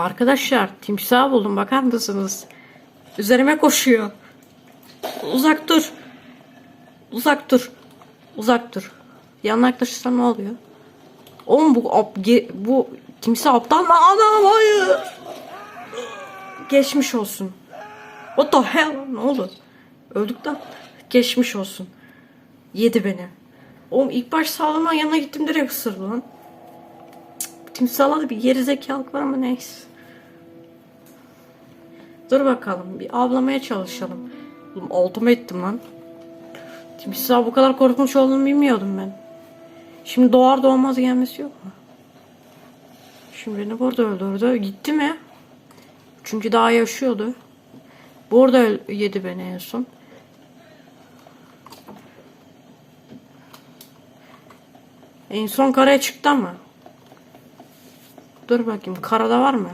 Arkadaşlar timsah buldum bakar mısınız? Üzerime koşuyor. Uzak dur. Uzak dur. Uzak dur. Yanına yaklaşırsan ne oluyor? Oğlum bu ap- ge- bu timsah aptal mı? Anam hayır. Geçmiş olsun. What the hell? Ne oldu? Öldük lan. Geçmiş olsun. Yedi beni. Oğlum ilk baş sağlama yanına gittim direkt ısırdı lan. Cık, Timsahlarda bir geri zekalık var ama neyse. Dur bakalım bir avlamaya çalışalım. Oğlum altıma ettim lan. Timsah bu kadar korkunç olduğunu bilmiyordum ben. Şimdi doğar doğmaz gelmesi yok mu? Şimdi beni burada öldürdü. Gitti mi? Çünkü daha yaşıyordu. Burada yedi beni en son. En son karaya çıktı mı? Dur bakayım karada var mı?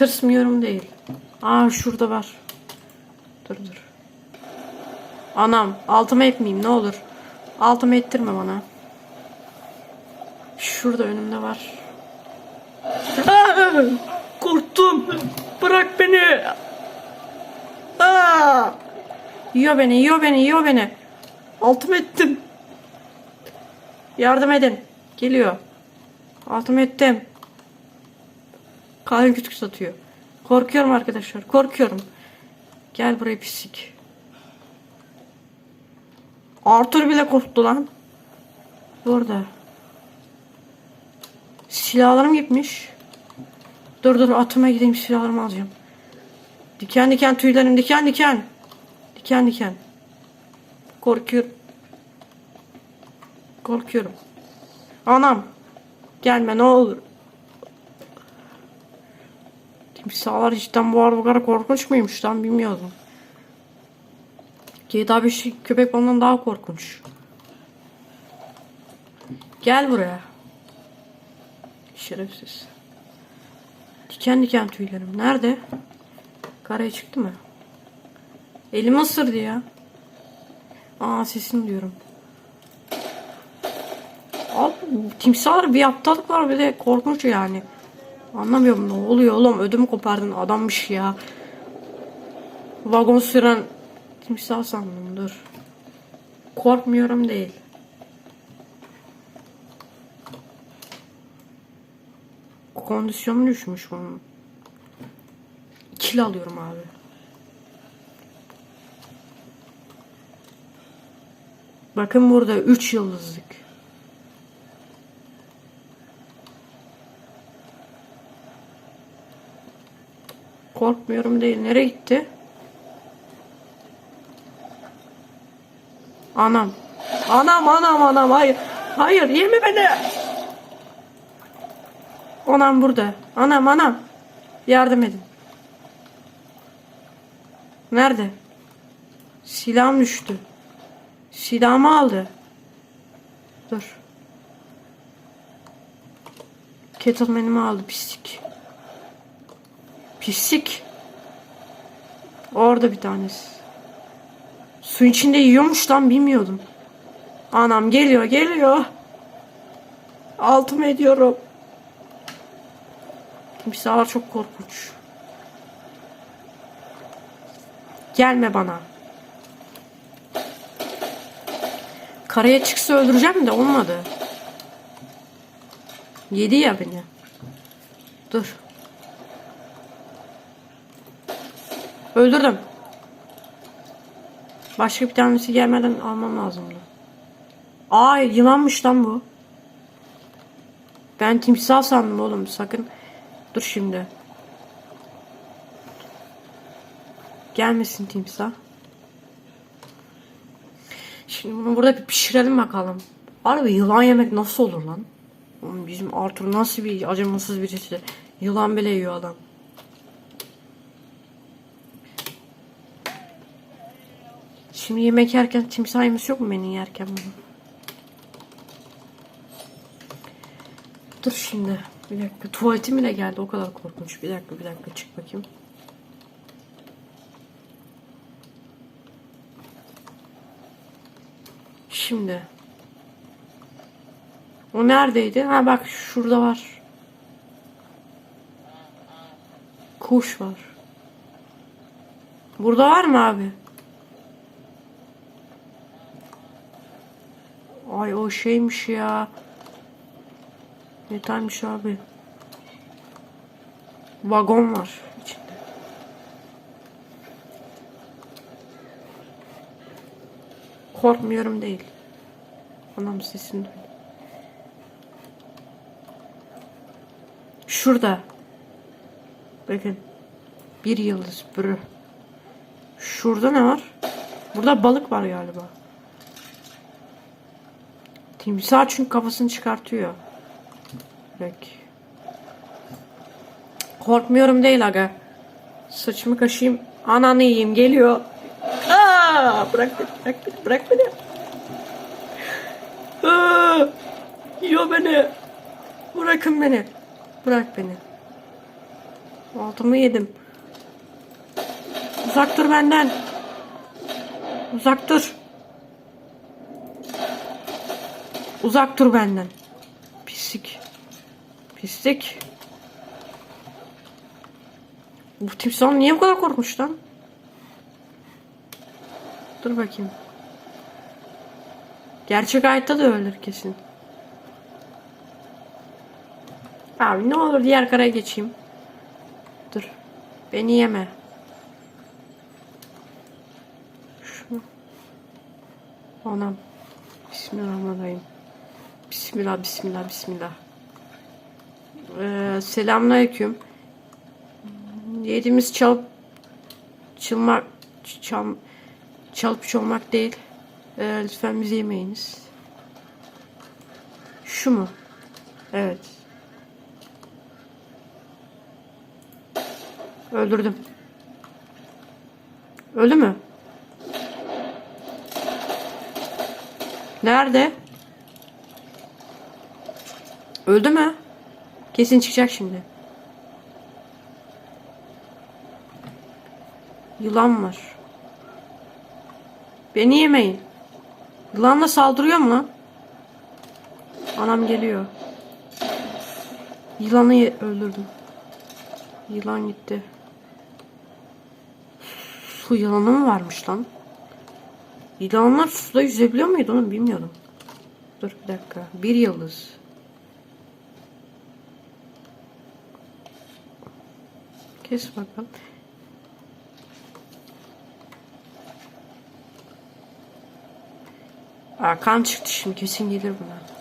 Tırsmıyorum değil. Aa şurada var. Dur dur. Anam altıma etmeyeyim ne olur. Altıma ettirme bana. Şurada önümde var. Aa, korktum. Bırak beni. Aa! Yiyor beni, yiyor beni, yiyor beni. Altım ettim. Yardım edin. Geliyor. Altım ettim. Kalbim küçük satıyor. Korkuyorum arkadaşlar. Korkuyorum. Gel buraya pislik. Arthur bile korktu lan. Burada. Silahlarım gitmiş. Dur dur atıma gideyim silahlarımı alacağım. Diken diken tüylerim diken diken. Diken diken. Korkuyorum. Korkuyorum. Anam. Gelme ne olur. Timsahlar cidden bu arada kadar korkunç muymuş lan bilmiyordum. GTA 5 köpek balığından daha korkunç. Gel buraya. Şerefsiz. Diken diken tüylerim. Nerede? Karaya çıktı mı? Elimi ısırdı ya. Aa sesini duyuyorum. Abi timsahlar bir aptallık var bir de korkunç yani. Anlamıyorum ne oluyor oğlum ödümü kopardın adammış ya. Vagon süren timsah sandım dur. Korkmuyorum değil. Kondisyonu düşmüş bunun. Kil alıyorum abi. Bakın burada 3 yıldızlık. Korkmuyorum değil. Nereye gitti? Anam. Anam anam anam hayır. Hayır yeme beni. Anam burada. Anam anam. Yardım edin. Nerede? Silahım düştü. Silahımı aldı. Dur. Kettleman'ımı aldı pislik. Pislik. Orada bir tanesi. Su içinde yiyormuş lan bilmiyordum. Anam geliyor geliyor. Altımı ediyorum. Timsahlar çok korkunç. Gelme bana. Karaya çıksa öldüreceğim de olmadı. Yedi ya beni. Dur. Öldürdüm. Başka bir tanesi gelmeden almam lazımdı. Ay yılanmış lan bu. Ben timsah sandım oğlum sakın. Dur şimdi. Gelmesin timsah. Şimdi bunu burada bir pişirelim bakalım. Harbi yılan yemek nasıl olur lan? Oğlum Bizim Arthur nasıl bir acımasız birisi. Yılan bile yiyor adam. Şimdi yemek yerken timsah yemesi yok mu benim yerken bunu? Dur şimdi. Bir dakika. Tuvaletim bile geldi. O kadar korkunç. Bir dakika bir dakika. Çık bakayım. Şimdi. O neredeydi? Ha bak şurada var. Kuş var. Burada var mı abi? Ay o şeymiş ya. Ne taymış abi? Vagon var içinde. Korkmuyorum değil. Anam sesini duydum. Şurada. Bakın. Bir yıldız bürü. Şurada ne var? Burada balık var galiba. Timsah çünkü kafasını çıkartıyor. Peki. Korkmuyorum değil aga. Saçımı kaşıyım. Ananı yiyeyim geliyor. Aa, bırak beni bırak beni bırak beni. Aa, yiyor beni. Bırakın beni. Bırak beni. Altımı yedim. Uzak dur benden. Uzak dur. Uzak dur benden. Pislik. Pislik. Bu timsah niye bu kadar korkmuş lan? Dur bakayım. Gerçek hayatta da ölür kesin. Abi ne olur diğer karaya geçeyim. Dur. Beni yeme. Şunu. Anam. Bismillahirrahmanirrahim. Bismillah, bismillah, bismillah. Ee, selamünaleyküm. Yediğimiz çalıp çılmak çam çalıp çalmak değil. Ee, lütfen bizi yemeyiniz. Şu mu? Evet. Öldürdüm. Öldü mü? Nerede? Öldü mü? Kesin çıkacak şimdi. Yılan var. Beni yemeyin. Yılanla saldırıyor mu? Anam geliyor. Yılanı öldürdüm. Yılan gitti. Su yılanı mı varmış lan? Yılanlar suda yüzebiliyor muydu onu bilmiyordum. Dur bir dakika. Bir yıldız. Kes bakalım. Aa, kan çıktı şimdi kesin gelir buna.